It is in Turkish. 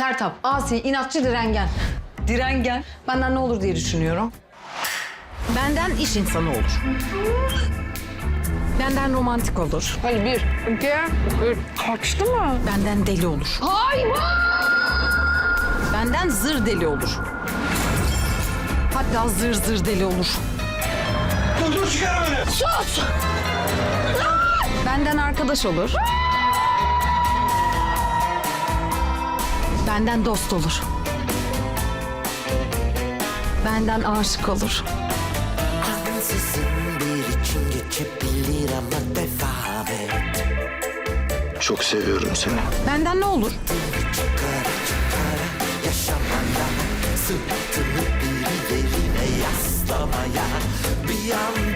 Sertap, asi, inatçı, direngen. Direngen. Benden ne olur diye düşünüyorum. Benden iş insanı olur. Benden romantik olur. Hadi bir, iki, üç. Kaçtı mı? Benden deli olur. Benden zır deli olur. Hatta zır zır deli olur. Dur dur çıkar beni. Benden arkadaş olur. Benden dost olur. Benden aşık olur. Bir için geçebilir ama devam. Çok seviyorum seni. Benden ne olur? Çıkara çıkara yaşamana bir yaslamaya bir an